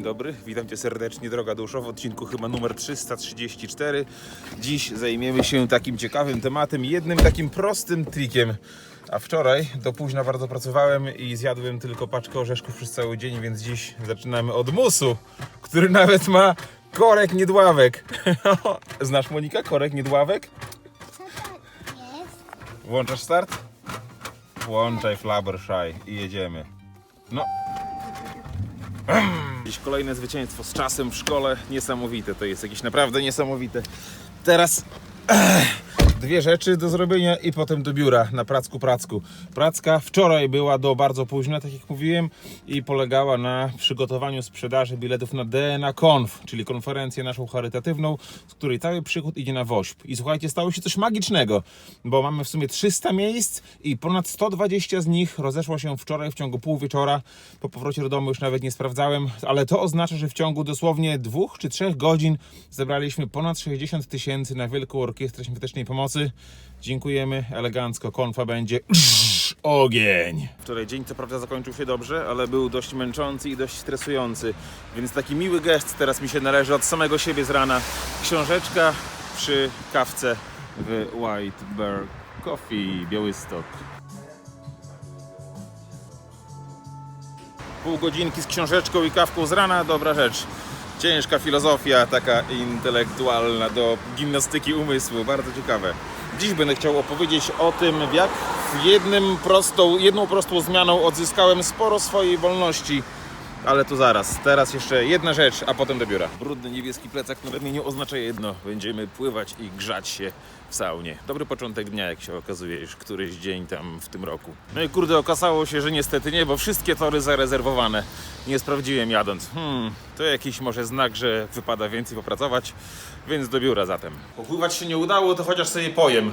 Dzień dobry, witam Cię serdecznie, droga duszo, w odcinku chyba numer 334. Dziś zajmiemy się takim ciekawym tematem, jednym takim prostym trikiem. A wczoraj do późna bardzo pracowałem i zjadłem tylko paczkę orzeszków przez cały dzień, więc dziś zaczynamy od musu, który nawet ma korek niedławek. Znasz Monika korek niedławek? Włączasz start? Włączaj Flabbershaj i jedziemy. No. Dziś kolejne zwycięstwo z czasem w szkole. Niesamowite to jest, jakieś naprawdę niesamowite. Teraz eh, dwie rzeczy do zrobienia i potem do biura na pracku pracku. Pracka wczoraj była do bardzo późna, tak jak mówiłem, i polegała na przygotowaniu sprzedaży biletów na DNA Conf, czyli konferencję naszą charytatywną, z której cały przychód idzie na WOŚP. I słuchajcie, stało się coś magicznego, bo mamy w sumie 300 miejsc i ponad 120 z nich rozeszło się wczoraj w ciągu pół wieczora. Po powrocie do domu już nawet nie sprawdzałem, ale to oznacza, że w ciągu dosłownie dwóch czy trzech godzin zebraliśmy ponad 60 tysięcy na Wielką Orkiestrę Świątecznej Pomocy. Dziękujemy elegancko. Konfa będzie ogień. Wczoraj dzień co prawda zakończył się dobrze, ale był dość męczący i dość stresujący. Więc taki miły gest teraz mi się należy od samego siebie z rana. Książeczka przy kawce w White Bear Coffee Białystok. Pół godzinki z książeczką i kawką z rana, dobra rzecz. Ciężka filozofia, taka intelektualna do gimnastyki umysłu, bardzo ciekawe. Dziś będę chciał opowiedzieć o tym, jak jednym prostą, jedną prostą zmianą odzyskałem sporo swojej wolności. Ale to zaraz. Teraz jeszcze jedna rzecz, a potem do biura. Brudny niebieski plecak na ramieniu oznacza jedno. Będziemy pływać i grzać się w saunie. Dobry początek dnia, jak się okazuje, już któryś dzień tam w tym roku. No i kurde, okazało się, że niestety nie, bo wszystkie tory zarezerwowane. Nie sprawdziłem jadąc. Hmm, to jakiś może znak, że wypada więcej popracować, więc do biura zatem. Popływać się nie udało, to chociaż sobie pojem.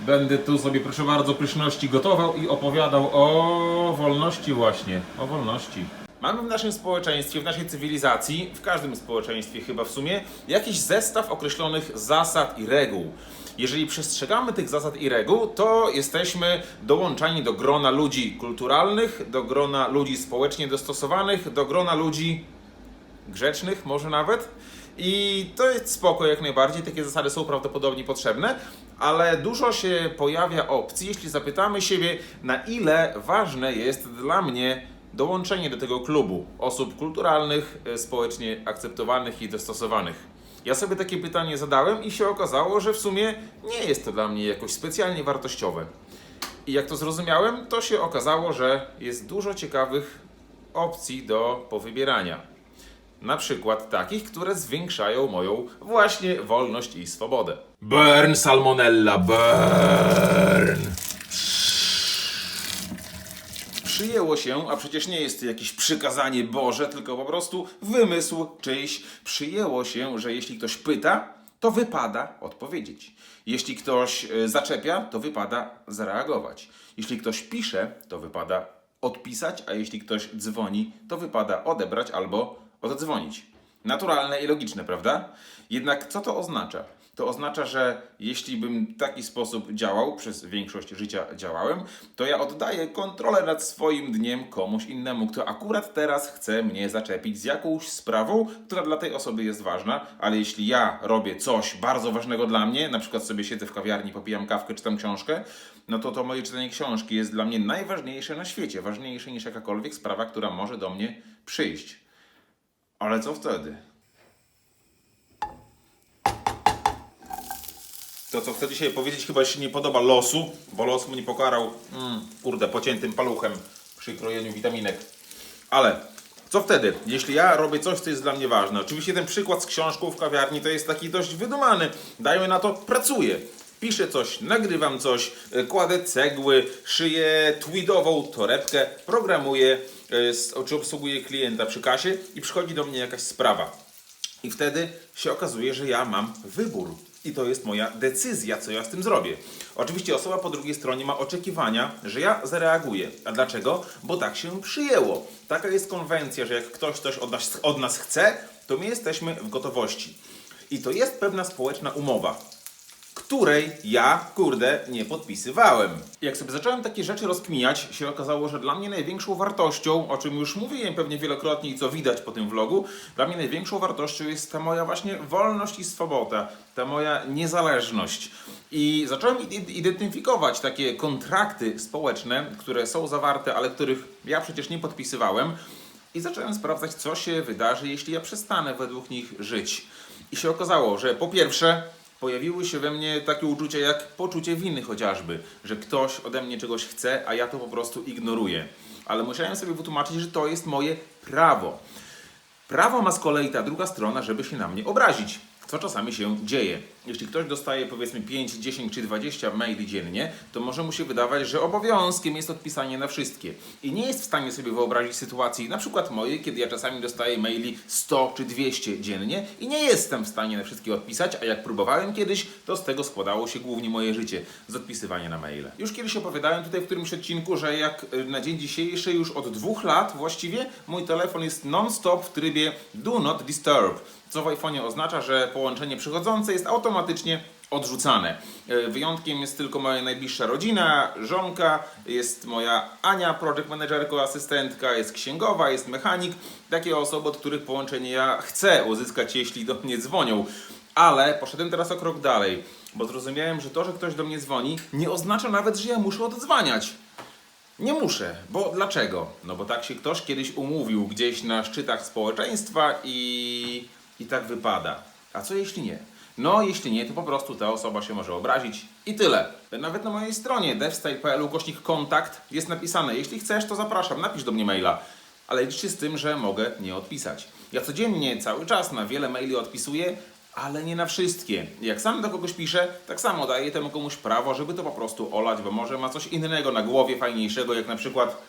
Będę tu sobie, proszę bardzo, pyszności gotował i opowiadał o wolności właśnie, o wolności. Mamy w naszym społeczeństwie, w naszej cywilizacji, w każdym społeczeństwie chyba w sumie, jakiś zestaw określonych zasad i reguł. Jeżeli przestrzegamy tych zasad i reguł, to jesteśmy dołączani do grona ludzi kulturalnych, do grona ludzi społecznie dostosowanych, do grona ludzi grzecznych może nawet. I to jest spoko jak najbardziej, takie zasady są prawdopodobnie potrzebne, ale dużo się pojawia opcji, jeśli zapytamy siebie, na ile ważne jest dla mnie dołączenie do tego klubu osób kulturalnych, e, społecznie akceptowanych i dostosowanych. Ja sobie takie pytanie zadałem i się okazało, że w sumie nie jest to dla mnie jakoś specjalnie wartościowe. I jak to zrozumiałem, to się okazało, że jest dużo ciekawych opcji do powybierania. Na przykład takich, które zwiększają moją właśnie wolność i swobodę. Burn salmonella, burn! Przyjęło się, a przecież nie jest jakieś przykazanie Boże, tylko po prostu wymysł czyjś. Przyjęło się, że jeśli ktoś pyta, to wypada odpowiedzieć. Jeśli ktoś y, zaczepia, to wypada zareagować. Jeśli ktoś pisze, to wypada odpisać, a jeśli ktoś dzwoni, to wypada odebrać albo oddzwonić. Naturalne i logiczne, prawda? Jednak co to oznacza? To oznacza, że jeśli bym w taki sposób działał, przez większość życia działałem, to ja oddaję kontrolę nad swoim dniem komuś innemu, kto akurat teraz chce mnie zaczepić z jakąś sprawą, która dla tej osoby jest ważna, ale jeśli ja robię coś bardzo ważnego dla mnie, na przykład sobie siedzę w kawiarni, popijam kawkę, czytam książkę, no to to moje czytanie książki jest dla mnie najważniejsze na świecie, ważniejsze niż jakakolwiek sprawa, która może do mnie przyjść. Ale co wtedy? To, co chcę dzisiaj powiedzieć, chyba się nie podoba losu, bo los mnie pokarał, mm, kurde, pociętym paluchem przy krojeniu witaminek. Ale co wtedy, jeśli ja robię coś, co jest dla mnie ważne? Oczywiście ten przykład z książką w kawiarni to jest taki dość wydumany. Dajmy na to, pracuję. Piszę coś, nagrywam coś, y, kładę cegły, szyję tweedową torebkę, programuję, s- czy obsługuję klienta przy kasie i przychodzi do mnie jakaś sprawa. I wtedy się okazuje, że ja mam wybór. I to jest moja decyzja, co ja z tym zrobię. Oczywiście osoba po drugiej stronie ma oczekiwania, że ja zareaguję. A dlaczego? Bo tak się przyjęło. Taka jest konwencja, że jak ktoś coś od nas, od nas chce, to my jesteśmy w gotowości. I to jest pewna społeczna umowa. Której ja, kurde, nie podpisywałem. Jak sobie zacząłem takie rzeczy rozkminiać, się okazało, że dla mnie największą wartością, o czym już mówiłem pewnie wielokrotnie i co widać po tym vlogu, dla mnie największą wartością jest ta moja właśnie wolność i swoboda, ta moja niezależność. I zacząłem id- identyfikować takie kontrakty społeczne, które są zawarte, ale których ja przecież nie podpisywałem. I zacząłem sprawdzać, co się wydarzy, jeśli ja przestanę według nich żyć. I się okazało, że po pierwsze, pojawiły się we mnie takie uczucia jak poczucie winy chociażby, że ktoś ode mnie czegoś chce, a ja to po prostu ignoruję. Ale musiałem sobie wytłumaczyć, że to jest moje prawo. Prawo ma z kolei ta druga strona, żeby się na mnie obrazić. Co czasami się dzieje. Jeśli ktoś dostaje powiedzmy 5, 10 czy 20 maili dziennie, to może mu się wydawać, że obowiązkiem jest odpisanie na wszystkie. I nie jest w stanie sobie wyobrazić sytuacji, na przykład mojej, kiedy ja czasami dostaję maili 100 czy 200 dziennie i nie jestem w stanie na wszystkie odpisać, a jak próbowałem kiedyś, to z tego składało się głównie moje życie, z odpisywania na maile. Już kiedyś opowiadałem tutaj w którymś odcinku, że jak y, na dzień dzisiejszy już od dwóch lat właściwie mój telefon jest non-stop w trybie Do Not Disturb, co w iPhone'ie oznacza, że połączenie przychodzące jest automatycznie odrzucane. E, Wyjątkiem jest tylko moja najbliższa rodzina, żonka, jest moja Ania, project managerko, asystentka, jest księgowa, jest mechanik. Takie osoby, od których połączenie ja chcę uzyskać, jeśli do mnie dzwonią. Ale poszedłem teraz o krok dalej, bo zrozumiałem, że to, że ktoś do mnie dzwoni, nie oznacza nawet, że ja muszę odzwaniać. Nie muszę, bo dlaczego? No bo tak się ktoś kiedyś umówił gdzieś na szczytach społeczeństwa i, i tak wypada. A co jeśli nie? No jeśli nie, to po prostu ta osoba się może obrazić i tyle. Nawet na mojej stronie devstyle.pl ukośnik kontakt jest napisane, jeśli chcesz to zapraszam, napisz do mnie maila. Ale licz się z tym, że mogę nie odpisać. Ja codziennie, cały czas na wiele maili odpisuję, ale nie na wszystkie. Jak sam do kogoś piszę, tak samo daję temu komuś prawo, żeby to po prostu olać, bo może ma coś innego na głowie, fajniejszego, jak na przykład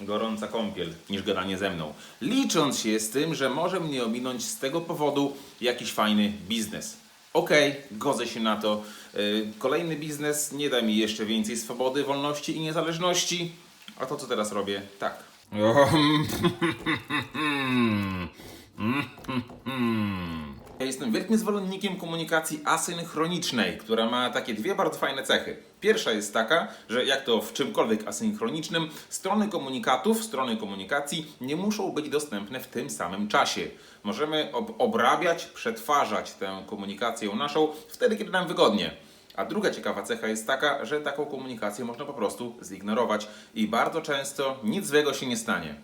gorąca kąpiel, niż gadanie ze mną. Licząc się z tym, że może mnie ominąć z tego powodu jakiś fajny biznes. Okej, godzę się na to. Yy, Kolejny biznes nie da mi jeszcze więcej swobody, wolności i niezależności. A to, co teraz robię, tak. Ja jestem wielkim zwolennikiem komunikacji asynchronicznej, która ma takie dwie bardzo fajne cechy. Pierwsza jest taka, że jak to w czymkolwiek asynchronicznym, strony komunikatów, strony komunikacji nie muszą być dostępne w tym samym czasie. Możemy ob obrabiać, przetwarzać tę komunikację naszą wtedy, kiedy nam wygodnie. A druga ciekawa cecha jest taka, że taką komunikację można po prostu zignorować i bardzo często nic złego się nie stanie.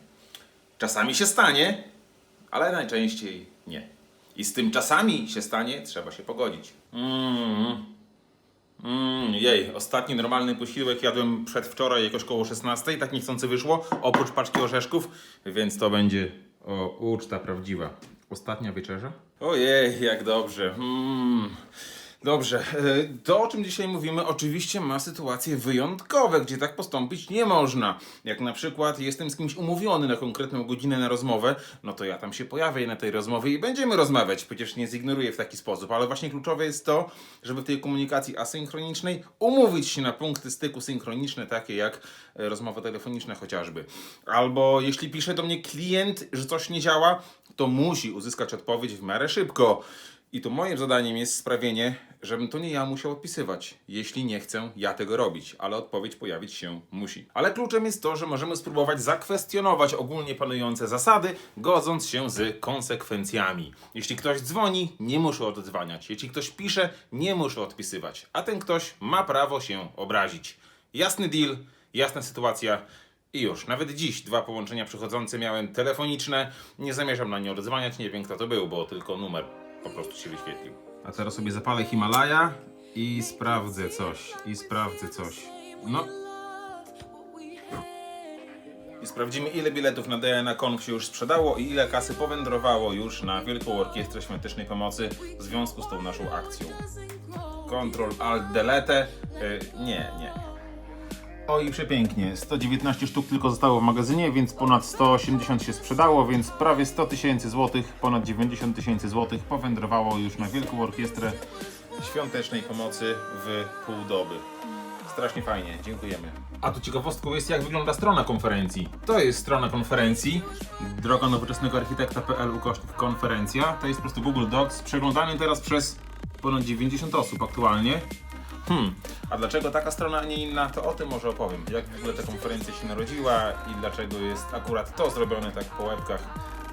Czasami się stanie, ale najczęściej nie. I z tym czasami się stanie, trzeba się pogodzić. Mm. Mm, jej, ostatni normalny posiłek jadłem przedwczoraj jakoś koło 16, tak niechcący wyszło, oprócz paczki orzeszków, więc to będzie o, uczta prawdziwa. Ostatnia wieczerza? Ojej, jak dobrze. Mm. Dobrze, e, to o czym dzisiaj mówimy oczywiście ma sytuacje wyjątkowe, gdzie tak postąpić nie można. Jak na przykład jestem z kimś umówiony na konkretną godzinę na rozmowę, no to ja tam się pojawię na tej rozmowie i będziemy rozmawiać. Przecież nie zignoruję w taki sposób, ale właśnie kluczowe jest to, żeby w tej komunikacji asynchronicznej umówić się na punkty styku synchroniczne, takie jak e, rozmowa telefoniczna chociażby. Albo jeśli pisze do mnie klient, że coś nie działa, to musi uzyskać odpowiedź w miarę szybko. I to moim zadaniem jest sprawienie, żebym to nie ja musiał odpisywać. Jeśli nie chcę ja tego robić, ale odpowiedź pojawić się musi. Ale kluczem jest to, że możemy spróbować zakwestionować ogólnie panujące zasady, godząc się z konsekwencjami. Jeśli ktoś dzwoni, nie muszę odzwaniać. Jeśli ktoś pisze, nie muszę odpisywać. A ten ktoś ma prawo się obrazić. Jasny deal, jasna sytuacja. I już, nawet dziś dwa połączenia przychodzące miałem telefoniczne. Nie zamierzam na nie odzwaniać, nie wiem kto to był, bo tylko numer po prostu się wyświetlił. A teraz sobie zapalę Himalaja i sprawdzę coś. I sprawdzę coś. No. I sprawdzimy ile biletów na DNA Conf się już sprzedało i ile kasy powędrowało już na Wielką Orkiestrę Świątecznej Pomocy w związku z tą naszą akcją. Ctrl Alt Delete. Y, nie, nie. O i przepięknie. 119 sztuk tylko zostało w magazynie, więc ponad 180 się sprzedało, więc prawie 100 tysięcy złotych, ponad 90 tysięcy złotych powędrowało już na Wielką Orkiestrę Świątecznej Pomocy w pół doby. Strasznie fajnie, dziękujemy. A tu ciekawostką jest, jak wygląda strona konferencji. To jest strona konferencji. Droga nowoczesnego architekta.pl ukośnik konferencja. To jest po prostu Google Docs, przeglądany teraz przez ponad 90 osób aktualnie. Hmm, a dlaczego taka strona, a nie inna, to o tym może opowiem. Jak w ogóle ta konferencja się narodziła i dlaczego jest akurat to zrobione tak po łebkach.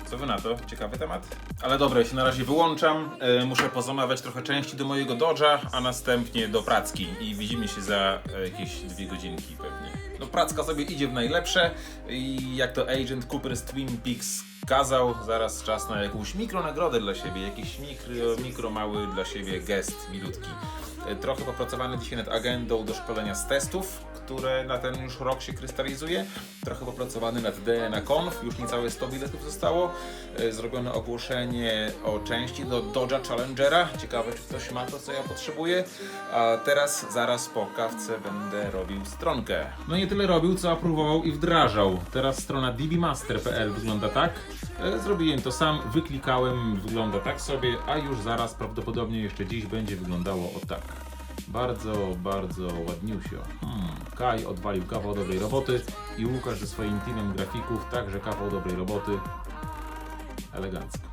Co wy na to? Ciekawy temat. Ale dobra, ja się na razie wyłączam. E, muszę pozamawiać trochę części do mojego Dodge'a, a następnie do pracki. I widzimy się za e, jakieś dwie godzinki pewnie. No pracka sobie idzie w najlepsze i jak to agent Cooper z Twin Peaks kazał, zaraz czas na jakąś mikronagrodę dla siebie, jakiś mikro, mikro mały dla siebie gest milutki. E, Trochę popracowany dzisiaj nad agendą do szkolenia z testów, które na ten już rok się krystalizuje. Trochę popracowany nad DNA Conf, już niecałe 100 biletów zostało. E, Zrobione ogłoszenie o części do Dodge'a Challengera. Ciekawe, czy ktoś ma to, co ja potrzebuję. A teraz, zaraz po kawce będę robił stronkę. No nie tyle robił, co aprowował i wdrażał. Teraz strona dbmaster.pl wygląda tak. E, Zrobiłem to sam, wyklikałem, wygląda tak sobie, a już zaraz, prawdopodobnie jeszcze dziś będzie wyglądało o tak. Bardzo, bardzo ładniusio. Hmm. Kaj odwalił kawał dobrej roboty i Łukasz ze swoim teamem grafików także kawał dobrej roboty. Elegancko.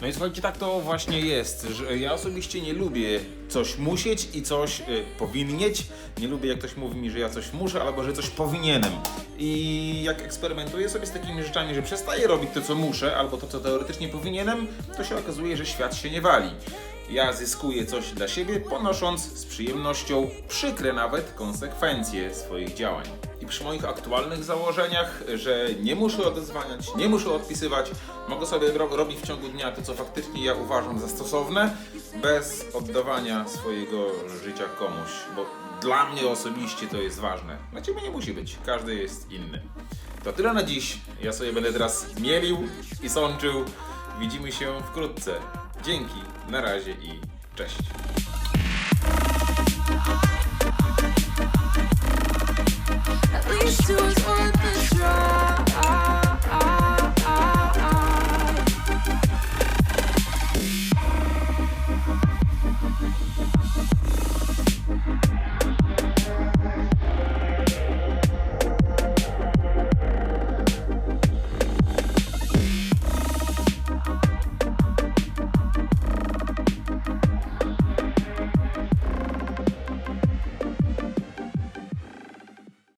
No i słuchajcie, tak to właśnie jest, że ja osobiście nie lubię coś musieć i coś y, powinnieć. Nie lubię jak ktoś mówi mi, że ja coś muszę albo że coś powinienem. I jak eksperymentuję sobie z takimi rzeczami, że przestaję robić to, co muszę albo to, co teoretycznie powinienem, to się okazuje, że świat się nie wali. Ja zyskuję coś dla siebie, ponosząc z przyjemnością przykre nawet konsekwencje swoich działań. I przy moich aktualnych założeniach, że nie muszę odezwaniać, nie muszę odpisywać, mogę sobie ro- robić w ciągu dnia to, co faktycznie ja uważam za stosowne, bez oddawania swojego życia komuś, bo dla mnie osobiście to jest ważne. Dla ciebie nie musi być, każdy jest inny. To tyle na dziś. Ja sobie będę teraz mielił i sączył. Widzimy się wkrótce. Dzięki, na razie i cześć. Least is one